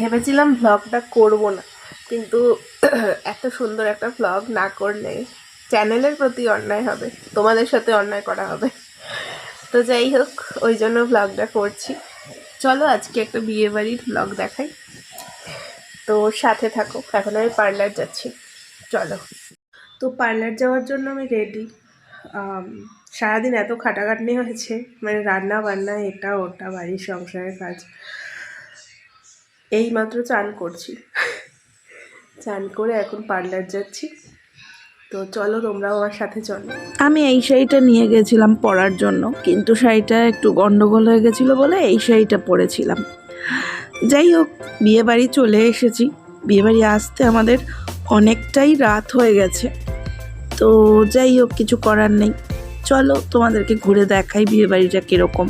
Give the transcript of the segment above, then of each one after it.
ভেবেছিলাম ভ্লগটা করব না, কিন্তু এত সুন্দর একটা ভ্লগ না করলে চ্যানেলের প্রতি অন্যায় হবে, তোমাদের সাথে অন্যায় করা হবে। তো যাই হোক, ওই জন্য ভ্লগটা করছি। চলো আজকে একটা বিয়ে বাড়ির ভ্লগ দেখাই। তো সাথে থাকো, এখন আমি পার্লার যাচ্ছি। চলো। তো পার্লার যাওয়ার জন্য আমি রেডি সারাদিন এত খাটাখাটনি হয়েছে মানে রান্না বান্না এটা ওটা, বাড়ির সংসারের কাজ। এই মাত্র চান করছি। চান করে এখন পার্লার যাচ্ছি। তো চলো তোমরাও আমার সাথে চলো। আমি এই শাড়িটা নিয়ে গেছিলাম পরার জন্য, কিন্তু শাড়িটা একটু গন্ডগোল হয়ে গেছিল বলে এই শাড়িটা পরেছিলাম। যাই হোক বিয়ে বাড়ি চলে এসেছি। বিয়ে বাড়ি আসতে আমাদের অনেকটাই রাত হয়ে গেছে। তো যাই হোক, কিছু করার নেই। চলো তোমাদেরকে ঘুরে দেখাই বিয়ে বাড়িটা কীরকম।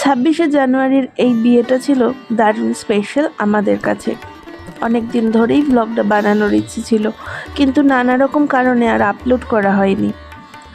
ছাব্বিশে জানুয়ারির এই বিয়েটা ছিল দারুণ স্পেশাল আমাদের কাছে। অনেক দিন ধরেই ব্লগটা বানানোর ইচ্ছে ছিল কিন্তু নানা রকম কারণে আর আপলোড করা হয়নি।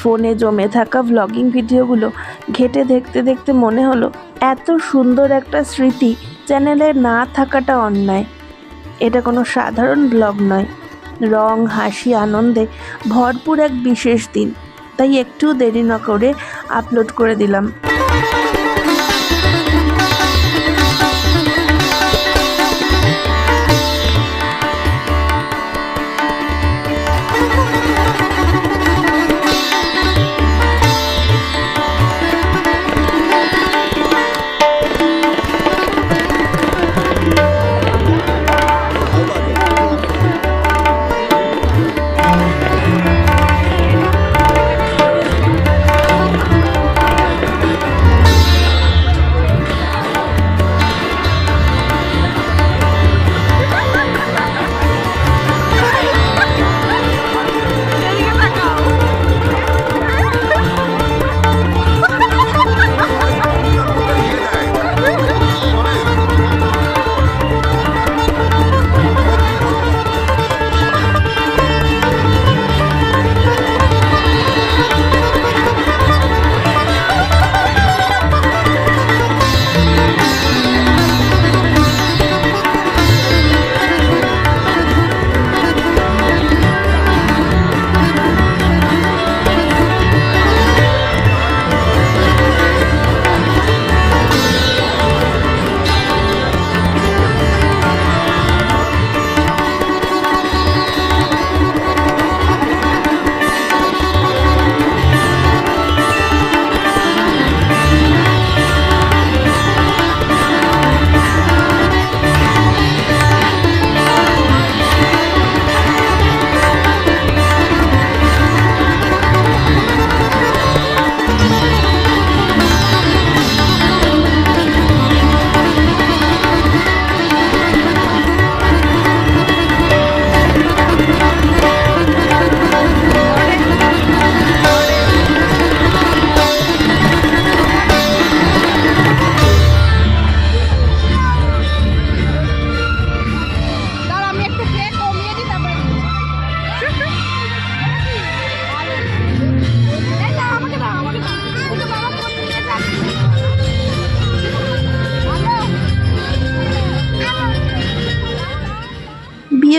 ফোনে জমে থাকা ভ্লগিং ভিডিওগুলো ঘেটে দেখতে দেখতে মনে হলো এত সুন্দর একটা স্মৃতি চ্যানেলে না থাকাটা অন্যায়। এটা কোনো সাধারণ ব্লগ নয়। রং, হাসি, আনন্দে ভরপুর এক বিশেষ দিন। তাই একটু দেরি না করে আপলোড করে দিলাম।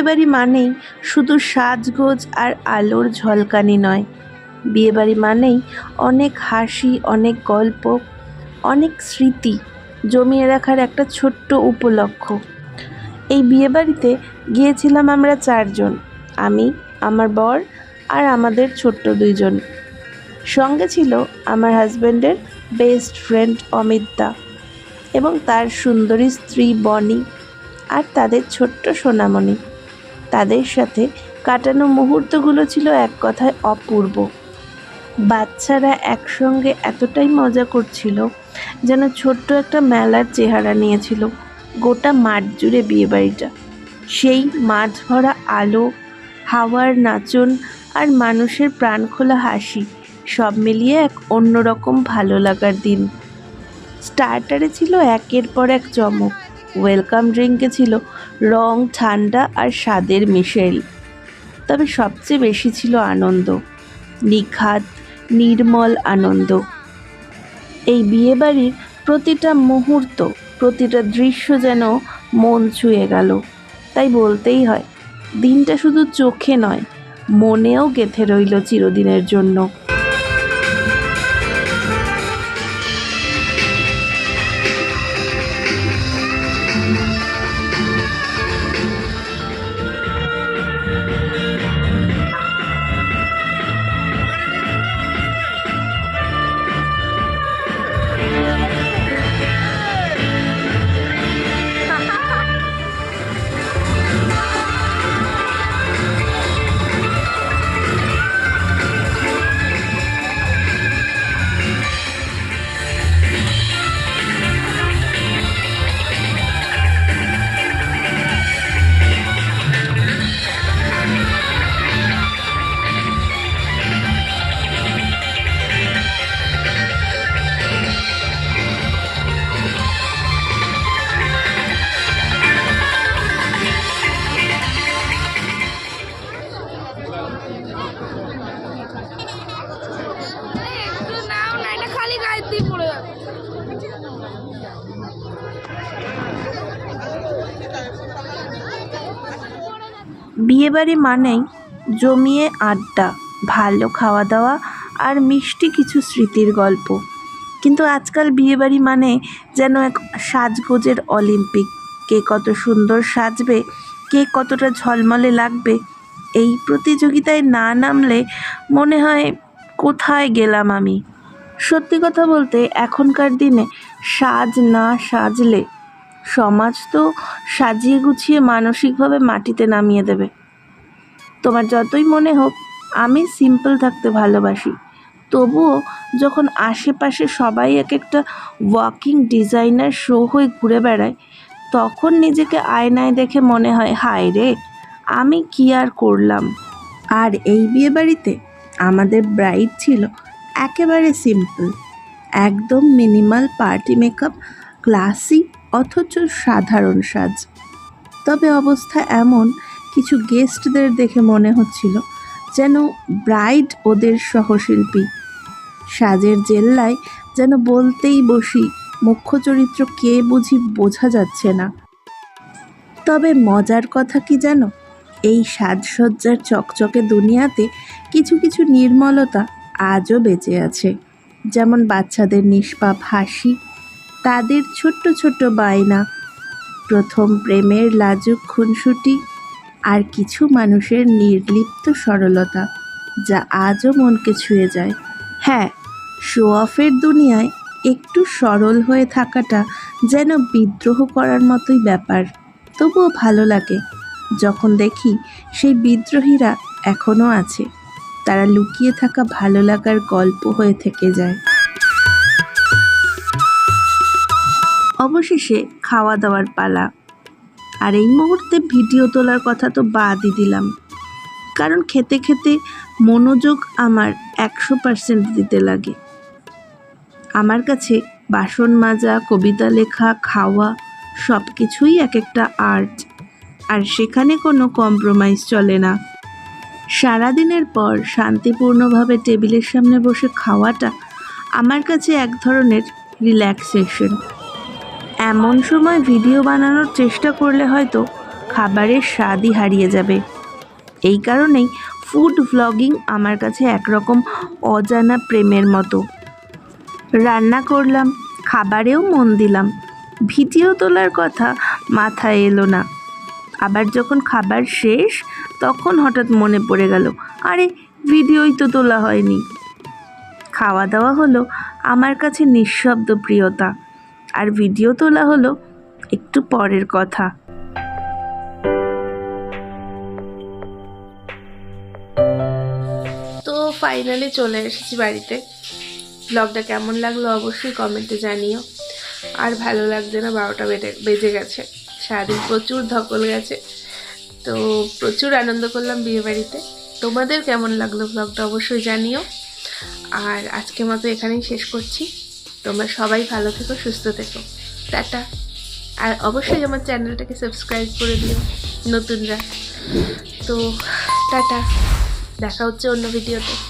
বিয়েবাড়ি মানেই শুধু সাজগোজ আর আলোর ঝলকানি নয়। বিয়েবাড়ি মানেই অনেক হাসি, অনেক গল্প, অনেক স্মৃতি জমিয়ে রাখার একটা ছোট্ট উপলক্ষ। এই বিয়েবাড়িতে গিয়েছিলাম আমরা চারজন, আমি, আমার বর আর আমাদের ছোট্ট দুইজন। সঙ্গে ছিল আমার হাজব্যান্ডের বেস্ট ফ্রেন্ড অমিতদা এবং তার সুন্দরী স্ত্রী বনি আর তাদের ছোট্ট সোনামণি। তাদের সাথে কাটানো মুহূর্তগুলো ছিল এক কথায় অপূর্ব। বাচ্চারা একসঙ্গে এতটাই মজা করছিল যেন ছোট্ট একটা মেলার চেহারা নিয়েছিল, গোটা মাঠ জুড়ে বিয়েবাড়িটা। সেই মাঠ ভরা আলো, হাওয়ার নাচন আর মানুষের প্রাণখোলা হাসি সব মিলিয়ে এক অন্যরকম ভালো লাগার দিন। স্টার্টারে ছিল একের পর এক চমক, ওয়েলকাম ড্রিঙ্কে ছিল রং ঠান্ডা আর স্বাদের মিশেল। তবে সবচেয়ে বেশি ছিল আনন্দ, নিখাত, নির্মল আনন্দ। এই বিয়েবাড়ির প্রতিটা মুহূর্ত, প্রতিটা দৃশ্য যেন মন ছুঁয়ে গেল। তাই বলতেই হয়, দিনটা শুধু চোখে নয়, মনেও গেঁথে রইল চিরদিনের জন্য। বিয়েবাড়ি মানেই জমিয়ে আড্ডা, ভালো খাওয়া দাওয়া আর মিষ্টি কিছু স্মৃতির গল্প। কিন্তু আজকাল বিয়েবাড়ি মানে যেন এক সাজগোজের অলিম্পিক। কে কত সুন্দর সাজবে, কে কতটা ঝলমলে লাগবে, এই প্রতিযোগিতায় না নামলে মনে হয় কোথায় গেলাম আমি। সত্যি কথা বলতে এখনকার দিনে সাজ না সাজলে সমাজ তো সাজিয়ে গুছিয়ে মানসিকভাবে মাটিতে নামিয়ে দেবে। তোমার যতই মনে হোক, আমি সিম্পল থাকতে ভালোবাসি। তবুও যখন আশেপাশে সবাই এক একটা ওয়াকিং ডিজাইনার শো হয়ে ঘুরে বেড়ায়, তখন নিজেকে আয়নায় দেখে মনে হয়, হায় রে, আমি কি আর করলাম? আর এই বিয়েবাড়িতে আমাদের ব্রাইড ছিল একেবারে সিম্পল একদম মিনিমাল পার্টি মেকআপ ক্লাসি অথচ সাধারণ সাজ। তবে অবস্থা এমন, কিছু গেস্টদের দেখে মনে হচ্ছিল যেন ব্রাইড ওদের সহশিল্পী। সাজের জেল্লায় যেন বলতেই বসি, মুখ্য চরিত্র কে বুঝি বোঝা যাচ্ছে না। তবে মজার কথা কি জানো? এই সাজসজ্জার চকচকে দুনিয়াতে কিছু কিছু নির্মলতা আজও বেঁচে আছে। যেমন বাচ্চাদের নিষ্পাপ হাসি তাদের ছোট্ট ছোট্ট বায়না। প্রথম প্রেমের লাজুক খুনসুটি আর কিছু মানুষের নির্লিপ্ত সরলতা, যা আজও মনকে ছুঁয়ে যায়। হ্যাঁ শো অফের দুনিয়ায় একটু সরল হয়ে থাকাটা যেন বিদ্রোহ করার মতোই ব্যাপার। তবুও ভালো লাগে যখন দেখি সেই বিদ্রোহীরা এখনও আছে। তারা লুকিয়ে থাকা ভালো লাগার গল্প হয়ে থেকে যায়। অবশেষে খাওয়া দাওয়ার পালা। আর এই মুহূর্তে ভিডিও তোলার কথা তো বাদই দিলাম। কারণ খেতে খেতে মনোযোগ আমার একশো পার্সেন্ট দিতে লাগে। আমার কাছে বাসন মাজা, কবিতা লেখা, খাওয়া সব কিছুই এক একটা আর্ট। আর সেখানে কোনো কম্প্রোমাইজ চলে না। সারাদিনের পর শান্তিপূর্ণভাবে টেবিলের সামনে বসে খাওয়াটা আমার কাছে এক ধরনের রিল্যাক্সেশন এমন সময় ভিডিও বানানোর চেষ্টা করলে হয়তো খাবারের স্বাদই হারিয়ে যাবে। এই কারণেই ফুড ভ্লগিং আমার কাছে একরকম অজানা প্রেমের মতো। রান্না করলাম, খাবারেও মন দিলাম, ভিডিও তোলার কথা মাথায় এলো না। আবার যখন খাবার শেষ, তখন হঠাৎ মনে পড়ে গেল, আরে, ভিডিওই তো তোলা হয়নি। খাওয়া দাওয়া হলো আমার কাছে নিঃশব্দ প্রিয়তা আর ভিডিও তোলা হলো একটু পরের কথা। তো ফাইনালি চলে এসেছি বাড়িতে। ব্লগটা কেমন লাগল অবশ্যই কমেন্টে জানিও। আর ভালো লাগছে না, বারোটা বেজে বেজে গেছে। সারাদিন প্রচুর ধকল গেছে। তো প্রচুর আনন্দ করলাম বিয়ে বাড়িতে। তোমাদের কেমন লাগল ব্লগটা অবশ্যই জানিও। আর আজকের মতো এখানেই শেষ করছি। তোমরা সবাই ভালো থেকো, সুস্থ থেকো। টাটা। আর অবশ্যই আমার চ্যানেলটাকে সাবস্ক্রাইব করে দিও, নতুনরা। তো, টাটা। দেখা হচ্ছে অন্য ভিডিওতে।